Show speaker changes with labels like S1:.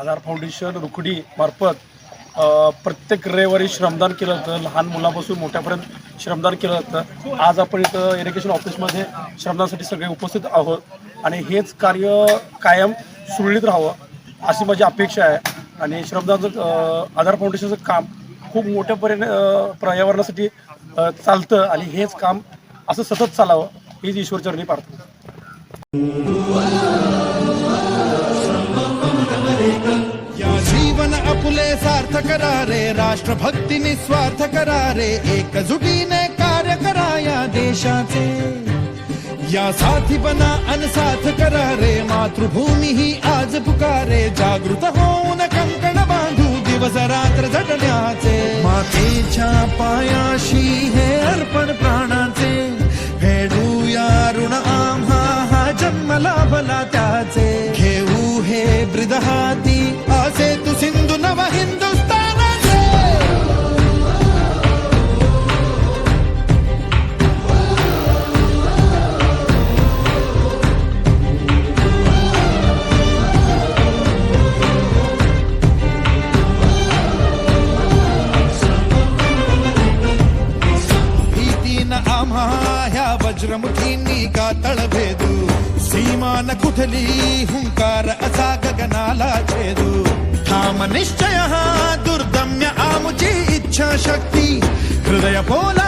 S1: आधार foundation Rukadi मार्फत प्रत्येक रविवारी श्रमदान केलं जातं. लहान मुलापासून मोठ्यापर्यंत श्रमदान केलं जातं. आज आपण इथं इरिगेशन ऑफिसमध्ये श्रमदानासाठी सगळे उपस्थित आहोत. आणि हेच कार्य कायम सुरळीत राहावं अशी माझी अपेक्षा आहे. आणि श्रमदानाचं आधार फाउंडेशनचं काम खूप मोठ्या परीने पर्यावरणासाठी चालतं. आणि हेच काम असं सतत चालावं हीच ईश्वरचरणी प्रार्थना.
S2: सार्थ करा रे राष्ट्रभक्ती निस्वार्थ करा रे एकजुटीने कार्य करा या देशाचे. या साथी बना अनसाथ करा रे मातृभूमी ही आज पुकारे जागृत होऊन कंकण बांधू दिवस रात्र झटण्याचे. मातेच्या पायाशी हे ವಜ್ರಮು ಕೀನ್ನಿ ಕಾತಳಭೇದು ಸೀಮಾನ ಕುಠಲಿ ಹುಂಕಾರ ಅಸಾಗಗನಾಲ ಛೇದು ಧಾಮ ನಿಶ್ಚಯ ದುರ್ದಮ್ಯ ಆಮುಚಿ ಇಚ್ಛಾ ಶಕ್ತಿ ಹೃದಯ ಪೋಲ